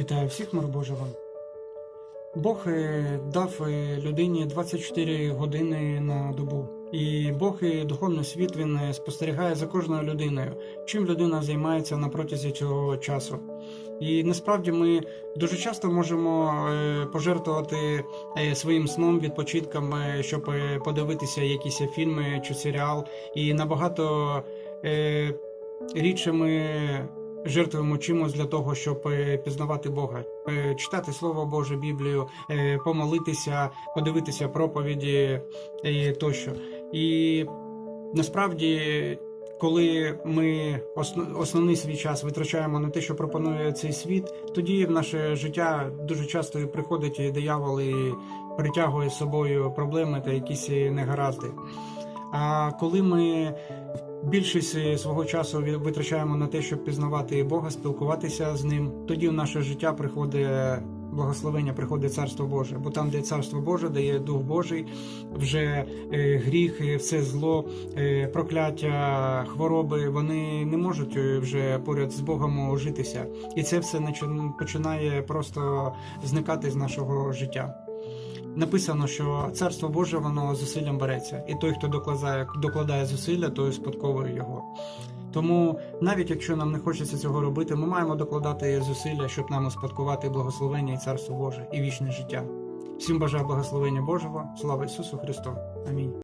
Вітаю всіх, мир Божий вам. Бог е, дав е, людині 24 години на добу. І Бог і духовний світ він е, спостерігає за кожною людиною, чим людина займається на протязі цього часу. І насправді ми дуже часто можемо е, пожертвувати е, своїм сном, відпочитком, е, щоб е, подивитися якісь фільми чи серіал. І набагато е, рідше ми жертвуємо чимось для того, щоб е, пізнавати Бога, Е, читати Слово Боже, Біблію, е, помолитися, подивитися проповіді тощо. І насправді, коли ми основний свій час витрачаємо на те, що пропонує цей світ, тоді в наше життя дуже часто і приходить і диявол і притягує з собою проблеми та якісь негаразди. А коли ми більшість е, свого часу витрачаємо на те, щоб пізнавати Бога, спілкуватися з ним, тоді в наше життя приходить благословення, приходить царство Боже. Бо там, де царство Боже, де є Дух Божий, вже е, гріх, е, все зло, е, прокляття, хвороби, вони не можуть е, вже поряд з Богом ужитися. І це все починає просто зникати з нашого життя. Написано, що царство Боже воно зусиллям береться, і той, хто докладає, докладає зусилля, той спадковує його. Тому, навіть якщо нам не хочеться цього робити, ми маємо докладати зусилля, щоб нам успадкувати благословення і царство Боже і вічне життя. Всім бажаю благословення Божого, слава Ісусу Христу. Амінь.